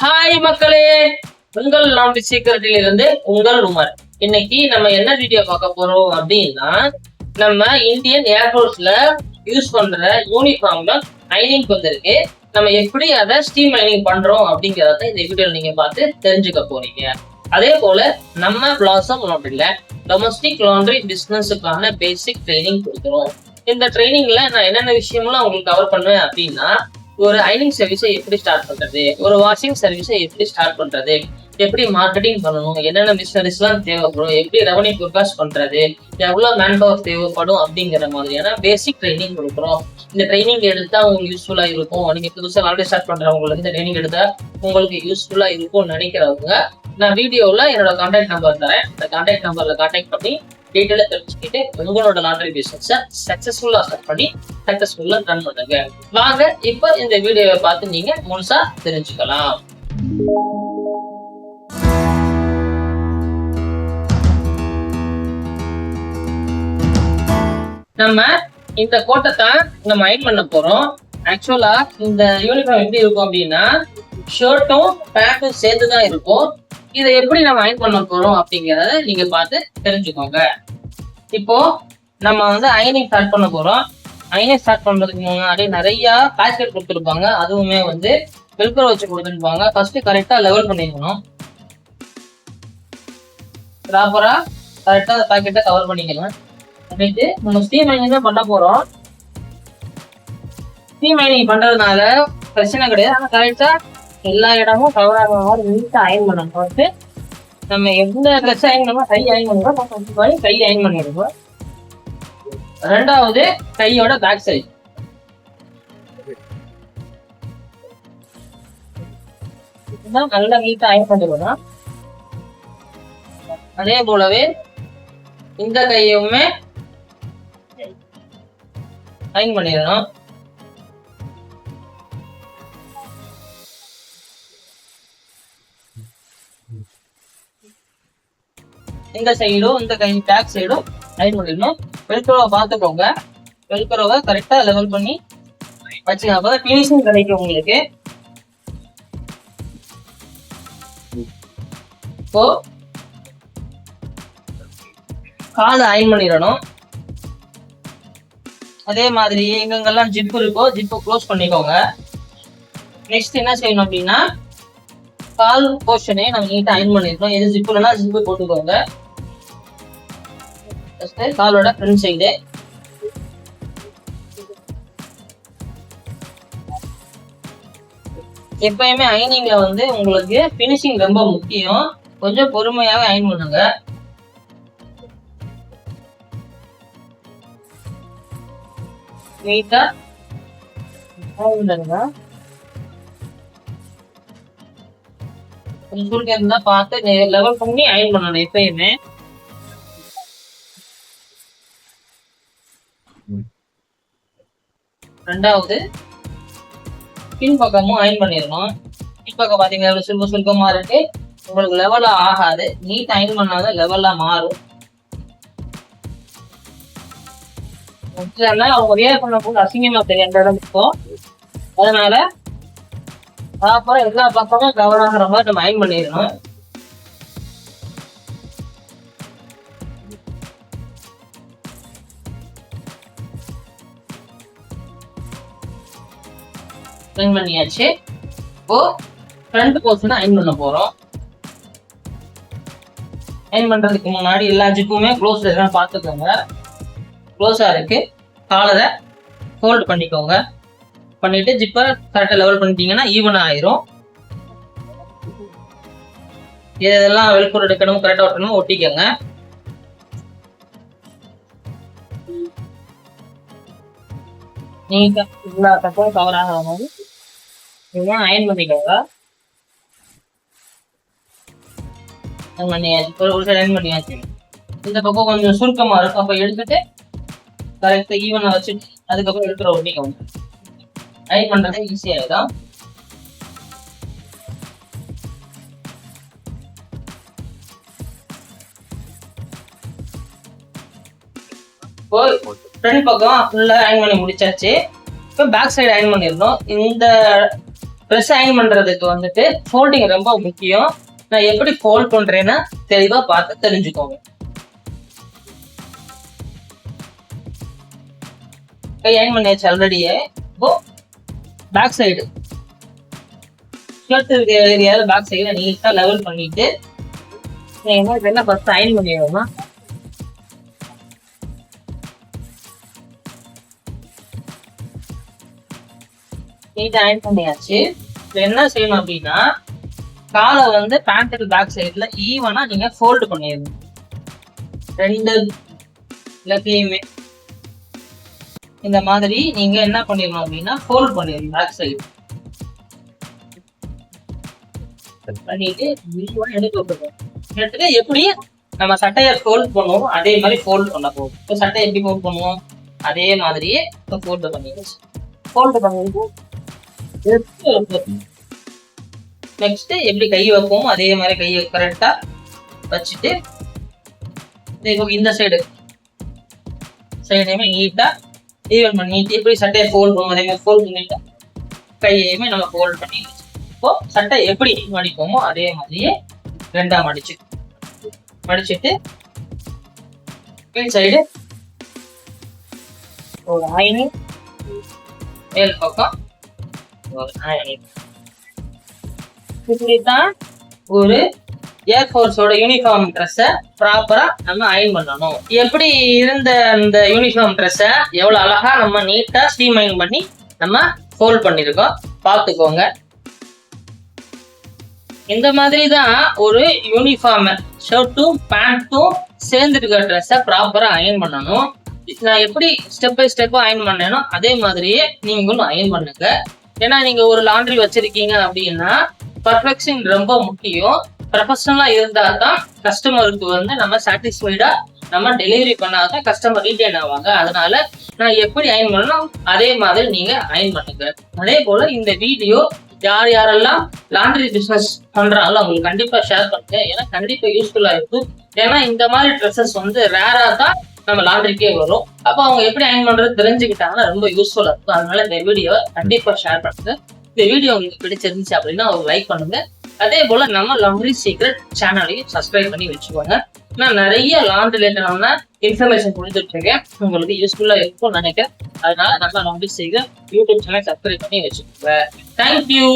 Hi மக்களே. உங்கள் நாம் சீக்கிரத்தில் இருந்து உங்கள் உமர். இன்னைக்கு நம்ம என்ன வீடியோ பார்க்க போறோம் அப்படின்னா நம்ம இந்தியன் ஏர்ஃபோர்ஸ்ல யூஸ் பண்ற யூனிஃபார்ம்ல மைனிங் வந்திருக்கு. நம்ம எப்படி அதை ஸ்டீம் மைனிங் பண்றோம் அப்படிங்கறத இந்த வீடியோல நீங்க பார்த்து தெரிஞ்சுக்க போறீங்க. அதே போல நம்ம பிளாசம் லாண்ட்ரில டொமஸ்டிக் லாண்ட்ரி பிசினஸுக்கான பேசிக் ட்ரைனிங் கொடுக்குறோம். இந்த ட்ரைனிங்ல நான் என்னென்ன விஷயம்லாம் உங்களுக்கு கவர் பண்ணுவேன் அப்படின்னா ஒரு ஐனிங் சர்வீஸை எப்படி ஸ்டார்ட் பண்றது? ஒரு வாஷிங் சர்வீஸை எப்படி ஸ்டார்ட் பண்றது? எப்படி மார்க்கெட்டிங் பண்ணணும்? என்னென்ன மிஷினரிஸ்லாம் தேவைப்படும்? எப்படி ரெவன்யூ ஃபோர்காஸ்ட் பண்றது? எவ்வளவு மேன் பவர் தேவைப்படும்? அப்படிங்கிற மாதிரியான பேசிக் ட்ரைனிங் கொடுக்குறோம். இந்த ட்ரைனிங் எடுத்தா உங்களுக்கு யூஸ்ஃபுல்லா இருக்கும். நீங்க புதுசாக ஆல்ரெடி ஸ்டார்ட் பண்றவங்களுக்கு இந்த ட்ரைனிங் எடுத்தா உங்களுக்கு யூஸ்ஃபுல்லா இருக்கும்னு நினைக்கிறவங்க நான் வீடியோவில் என்னோட கான்டாக்ட் நம்பர் தரேன். அந்த கான்டாக்ட் நம்பரில் கான்டாக்ட் பண்ணி டீட்டெயிலாக தெரிஞ்சுக்கிட்டு உங்களோட லாட்ரி பிஸ்னஸை சக்ஸஸ்ஃபுல்லாக ஸ்டார்ட் பண்ணி சக்ஸஸ்ஃபுல்லாக ரன் பண்ணுங்க. வாங்க இப்போ இந்த வீடியோவை பார்த்து நீங்க முழுசா தெரிஞ்சுக்கலாம். நம்ம இந்த கோட்டை தான் நம்ம அயன் பண்ண போறோம். ஆக்சுவலா இந்த யூனிஃபார்ம் எப்படி இருக்கும் அப்படின்னா ஷர்ட்டும் பேண்ட்டும் சேர்ந்து தான் இருக்கும். இதை எப்படி நம்ம அயன் பண்ண போறோம் அப்படிங்கறத நீங்க பார்த்து தெரிஞ்சுக்கோங்க. இப்போ நம்ம வந்து அயனிங் ஸ்டார்ட் பண்ண போறோம். அயனிங் ஸ்டார்ட் பண்றதுக்கு முன்னாடி நிறைய பேக்கெட் கொடுத்துருப்பாங்க. அதுவுமே வந்து வெல்க்ரோ வச்சு கொடுத்துருப்பாங்க. ஃபர்ஸ்ட் கரெக்டா லெவல் பண்ணிக்கணும் ப்ராப்பரா கரெக்டா அந்த பேக்கெட்டை கவர் பண்ணிக்கலாம் பண்ணிட்டு நம்ம ஸ்டீம் மைனிங் தான் பண்ண போறோம். ஸ்டீம் மைனிங் பண்றதுனால பிரச்சனை கிடையாது. ஆனா கரெக்டா எல்லா இடமும் கவர் ஆகிற மாதிரி நீட்டா அயன் பண்ணணும் ஃபர்ஸ்ட் நம்ம எந்த ட்ரெஸ் அயன் பண்ணோம் கை அயன் பண்ணுறோம் கை அயன் பண்ணிடுவோம் ரெண்டாவது கையோட பேக் சைட் இதுதான் நல்லா நீட்டா அயன் பண்ணிடுவோம் அதே போலவே இந்த கையுமே அயன் பண்ணிடணும். இந்த சைடும் இந்த கை பேக் சைடும் அயன் பண்ணிடணும் வெல்க்ரோவை பார்த்துக்கோங்க. வெல்க்ரோவை கரெக்டாக லெவல் பண்ணி வச்சுங்க அப்போ தான் ஃபினிஷிங் கிடைக்கும் உங்களுக்கு. இப்போ காலை அயன் பண்ணிடணும். அதே மாதிரி எங்கெங்கெல்லாம் ஜிப் இருக்கோ ஜிப்பை க்ளோஸ் பண்ணிக்கோங்க. நெக்ஸ்ட் என்ன செய்யணும் அப்படின்னா கால் போர்ஷனே நம்ம நீட்டாக அயன் பண்ணிடணும். எது ஜிப் இல்லைன்னா ஜிப்பு போட்டுக்கோங்க. First காலோட ஃப்ரண்ட் சைடு எப்பயுமே அயனிங்ல வந்து உங்களுக்கு ஃபினிஷிங் ரொம்ப முக்கியம். கொஞ்சம் பொறுமையாக அயன் பண்ணுங்க. நீட்டா பண்ணுங்க. கொஞ்சம் இருந்தா பார்த்து லெவல் பண்ணி அயன் பண்ணணும் எப்பயுமே. ரெண்டாவது பின்பக்கமும் அயன் பண்ணிடணும். பின்பக்கம் பார்த்தீங்கன்னா பாத்தீங்கன்னா எவ்வளவு சுருக்க சுருக்கமா இருக்கு? உங்களுக்கு லெவலா ஆகாது. நீட் அயன் பண்ணாதான் லெவலா மாறும். அவங்க வியர் பண்ண போது அசிங்கமா தெரியும் அந்த இடம் இருக்கும் அதனால அப்புறம் எல்லா பக்கமும் கவர் ஆகிற மாதிரி நம்ம அயன் பண்ணிடணும். அயன் பண்ணியாச்சு. இப்போ ஃப்ரண்ட் போர்ஷன் அயன் பண்ண போகிறோம் அயன் பண்ணுறதுக்கு முன்னாடி எல்லா ஜிப்புமே க்ளோஸ் எல்லாம் பார்த்துக்கோங்க. க்ளோஸாக இருக்கு. காலரை ஹோல்டு பண்ணிக்கோங்க. பண்ணிட்டு ஜிப்பை கரெக்டாக லெவல் பண்ணிட்டீங்கன்னா ஈவன் ஆயிரும். இதெல்லாம் வெளிப்புற எடுக்கணும் கரெக்டாக ஒட்டணும் ஒட்டிக்கோங்க. நீங்கள் எல்லா பக்கம் கவர் ஆகிற மாதிரி இதெல்லாம் அயன் பண்ணிக்கோங்க பண்ணியாச்சு ஒரு ஒரு சைடு அயன் பண்ணியாச்சு இந்த பக்கம் கொஞ்சம் சுருக்கமா இருக்கும். அப்போ எடுத்துட்டு கரெக்டாக ஈவனாக வச்சுட்டு அதுக்கப்புறம் எடுக்கிற ஒட்டிக்கோங்க அயன் பண்றது ஈஸியாகிடும் இப்போ ஃப்ரண்ட் பக்கம் ஃபுல்லாக அயன் பண்ணி முடிச்சாச்சு. இப்போ பேக் சைடு அயன் பண்ணிருந்தோம் இந்த ப்ரெஸ் அயன் பண்றதுக்கு வந்துட்டு ஃபோல்டிங் ரொம்ப முக்கியம். நான் எப்படி ஃபோல்ட் பண்றேன்னா தெளிவா பார்த்து தெரிஞ்சுக்கோங்க. கை அயன் பண்ணியாச்சு ஆல்ரெடியே இப்போ பேக் சைடு ஷர்ட் இருக்கிற ஏரியாவில் பேக் சைடில் நீட்டாக லெவல் பண்ணிட்டு நீங்கள் என்ன ஃபஸ்ட் அயன் பண்ணிடுவோமா நீட்டாக அயன் பண்ணியாச்சு. இப்போ என்ன செய்யணும் அப்படின்னா காலை வந்து பேண்ட்டுக்கு பேக் சைடில் ஈவனாக நீங்கள் ஃபோல்டு பண்ணிடணும். ரெண்டு லெஃப்ட்லேயுமே இந்த மாதிரி நீங்க என்ன பண்ணிடணும் அப்படின்னா ஃபோல்ட் பண்ணிடணும் பேக் சைடு பண்ணிட்டு எடுத்து விட்டுருவோம் எடுத்துட்டு எப்படி நம்ம சட்டையை ஃபோல்ட் பண்ணுவோம் அதே மாதிரி ஃபோல்ட் பண்ண போகும் இப்போ சட்டை எப்படி ஃபோல்ட் பண்ணுவோம்? அதே மாதிரியே இப்போ ஃபோல்டு பண்ணிடுச்சு ஃபோல்டு பண்ணிட்டு நெக்ஸ்ட் எப்படி கை வைப்போமோ அதே மாதிரி கையை கரெக்டா வச்சுட்டு இந்த சைடு சைடையுமே நீட்டா ஈவன் பண்ணிட்டு எப்படி சட்டையை ஃபோல்ட் பண்ணுவோம் அதே மாதிரி ஃபோல்ட் பண்ணிட்டு கையையுமே நம்ம ஃபோல்ட் பண்ணி இப்போ சட்டை எப்படி மடிப்போமோ அதே மாதிரியே ரெண்டா மடிச்சு மடிச்சுட்டு கீழ் சைடு ஒரு ஆயினி மேல் பக்கம் இப்படித்தான் ஒரு ஏர்ஃபோர்ஸோட யூனிஃபார்ம் ட்ரெஸ்ஸை ப்ராப்பரா நம்ம அயன் பண்ணணும். எப்படி இருந்த அந்த யூனிஃபார்ம் ட்ரெஸ்ஸை எவ்வளவு அழகா நம்ம நீட்டா ஸ்டீம் அயன் பண்ணி நம்ம ஃபோல்ட் பண்ணியிருக்கோம்? பார்த்துக்கோங்க. இந்த மாதிரி தான் ஒரு யூனிஃபார்ம் ஷர்ட்டும் பேண்ட்டும் சேர்ந்து இருக்கிற ட்ரெஸ்ஸை ப்ராப்பரா அயன் பண்ணணும். நான் எப்படி ஸ்டெப் பை ஸ்டெப்பாக அயன் பண்ணேனோ அதே மாதிரியே நீங்களும் அயன் பண்ணுங்க. ஏன்னா நீங்க ஒரு லாண்ட்ரி வச்சிருக்கீங்க அப்படின்னா பர்ஃபெக்ஷன் ரொம்ப முக்கியம். ப்ரொஃபஷனலா இருந்தா தான் கஸ்டமருக்கு வந்து நம்ம சாட்டிஸ்ஃபைடா நம்ம டெலிவரி பண்ணாதான் கஸ்டமர் ரீட்டைன் ஆவாங்க. அதனால நான் எப்படி அயன் பண்ணணும் அதே மாதிரி நீங்க அயன் பண்ணுங்க. அதே போல இந்த வீடியோ யார் யாரெல்லாம் லாண்ட்ரி பிசினஸ் பண்றாங்களோ அவங்களுக்கு கண்டிப்பா ஷேர் பண்ணுங்க. ஏன்னா கண்டிப்பா யூஸ்ஃபுல்லா இருக்கும். ஏன்னா இந்த மாதிரி ட்ரெஸ்ஸஸ் வந்து ரேரா தான் நம்ம லாண்ட்ரிக்கே வரும். அப்போ அவங்க எப்படி அயன் பண்றது தெரிஞ்சுக்கிட்டாங்கன்னா ரொம்ப யூஸ்ஃபுல்லா இருக்கும். அதனால இந்த வீடியோவை கண்டிப்பா ஷேர் பண்ணுங்க. இந்த வீடியோ உங்களுக்கு பிடிச்சிருந்துச்சு அப்படின்னா ஒரு லைக் பண்ணுங்க. அதே போல நம்ம லாண்ட்ரி சீக்ரெட் சேனலையும் சப்ஸ்கிரைப் பண்ணி வச்சுக்கோங்க. நான் நிறைய லாண்ட் ரிலேட்டடான இன்ஃபர்மேஷன் கொடுத்துட்டு இருக்கேன். உங்களுக்கு யூஸ்ஃபுல்லா இருக்கும்னு நினைக்கிறேன். அதனால நம்ம laundry secret YouTube channel subscribe பண்ணி வச்சுக்கோங்க. Thank you